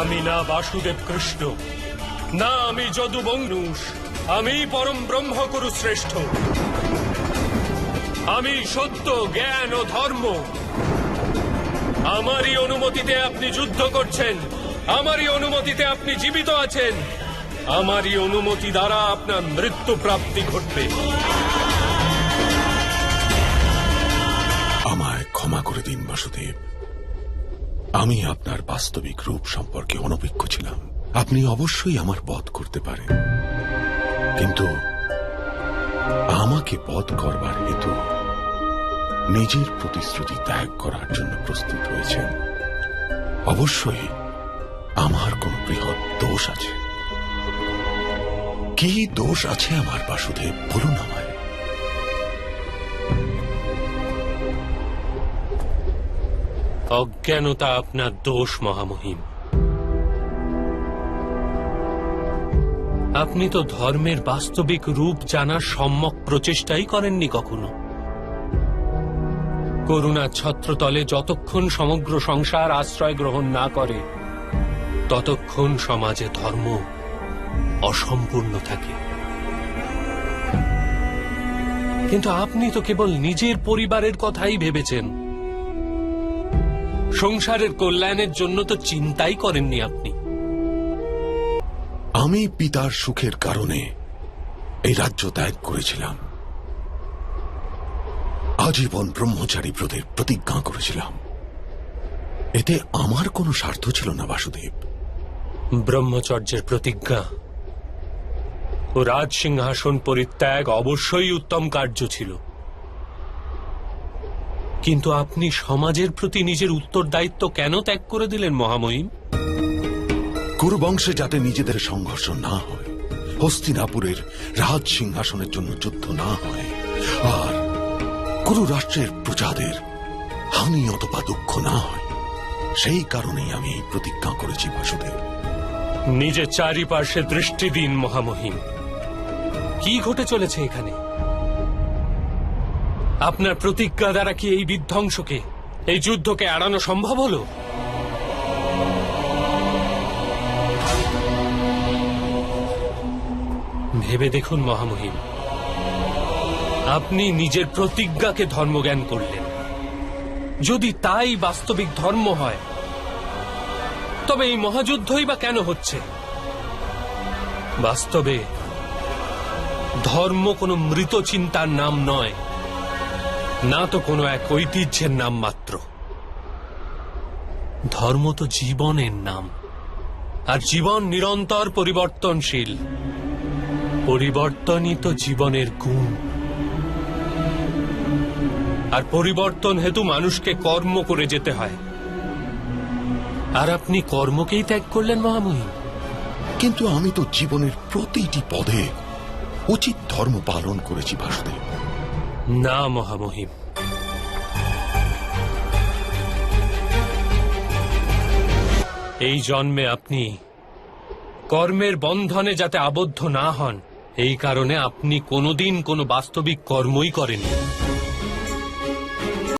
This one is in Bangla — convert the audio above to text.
আমি না বাসুদেব কৃষ্ণ না আমি যদু বংনুষ আমি পরম ব্রহ্মকুরু শ্রেষ্ঠ। আমি সত্য, জ্ঞান ও ধর্ম। আমারই অনুমতিতে আপনি যুদ্ধ করছেন, আমারই অনুমতিতে আপনি জীবিত আছেন, আমারই অনুমতি দ্বারা আপনার মৃত্যু প্রাপ্তি ঘটবে। আমায় ক্ষমা করে দিন, বাসুদেব। আমি আপনার বাস্তবিক রূপ সম্পর্কে অনভিজ্ঞ ছিলাম। আপনি অবশ্যই আমার বধ করতে পারেন। কিন্তু আমাকে বধ করবার হেতু নিজের প্রতিশ্রুতি ত্যাগ করার জন্য প্রস্তুত হয়েছেন অবশ্যই আমার কোন বৃহৎ দোষ আছে। কি দোষ আছে আমার বাসুদেব, বলুন আমায়। অজ্ঞানতা আপনার দোষ, মহামহিম। আপনি তো ধর্মের বাস্তবিক রূপ জানার সম্যক প্রচেষ্টাই করেননি কখনো। করুণা ছত্রতলে যতক্ষণ সমগ্র সংসার আশ্রয় গ্রহণ না করে, ততক্ষণ সমাজে ধর্ম অসম্পূর্ণ থাকে। কিন্তু আপনি তো কেবল নিজের পরিবারের কথাই ভেবেছেন। সংসারের কল্যাণের জন্য তো চিন্তাই করেননি আপনি। আমি পিতার সুখের কারণে এই রাজ্য ত্যাগ করেছিলাম। আজীবন ব্রহ্মচারী ব্রতের প্রতিজ্ঞা করেছিলাম। এতে আমার কোনো স্বার্থ ছিল না বাসুদেব। ব্রহ্মচর্যের প্রতিজ্ঞা ও রাজ সিংহাসন পরিত্যাগ অবশ্যই উত্তম কার্য ছিল। কিন্তু আপনি সমাজের প্রতি নিজের উত্তরদায়িত্ব কেন ত্যাগ করে দিলেন মহামহিম? কুরুবংশে যাতে নিজেদের সংঘর্ষ না হয় হস্তিনাপুরের রাজ সিংহাসনের জন্য যুদ্ধ না হয় আর কুরু রাষ্ট্রের প্রজাদের হানি অথবা দুঃখ না হয় সেই কারণেই আমি এই প্রতিজ্ঞা করেছি বাসুদেব। নিজের চারিপার্শ্বে দৃষ্টি দিন মহামহিম। কি ঘটে চলেছে এখানে? আপনার প্রতিজ্ঞা দ্বারা কি এই বিধ্বংসকে, এই যুদ্ধকে এড়ানো সম্ভব হলো? ভেবে দেখুন, মহামহিম, আপনি নিজের প্রতিজ্ঞাকে ধর্মজ্ঞান করলেন। যদি তাই বাস্তবিক ধর্ম হয়, তবে এই মহাযুদ্ধই বা কেন হচ্ছে? বাস্তবে ধর্ম কোনো মৃত চিন্তার নাম নয়। না তো কোনো এক ঐতিহ্যের নাম মাত্র। ধর্ম তো জীবনের নাম। আর জীবন নিরন্তর পরিবর্তনশীল। পরিবর্তনই তো জীবনের গুণ। আর পরিবর্তন হেতু মানুষকে কর্ম করে যেতে হয়। আর আপনি কর্মকেই ত্যাগ করলেন মহামহিম। কিন্তু আমি তো জীবনের প্রতিটি পদে উচিত ধর্ম পালন করেছি, বাসুদেব। না, মহামহিম। এই জন্মে আপনি কর্মের বন্ধনে যাতে আবদ্ধ না হন, এই কারণে আপনি কোনোদিন কোনো বাস্তবিক কর্মই করেননি।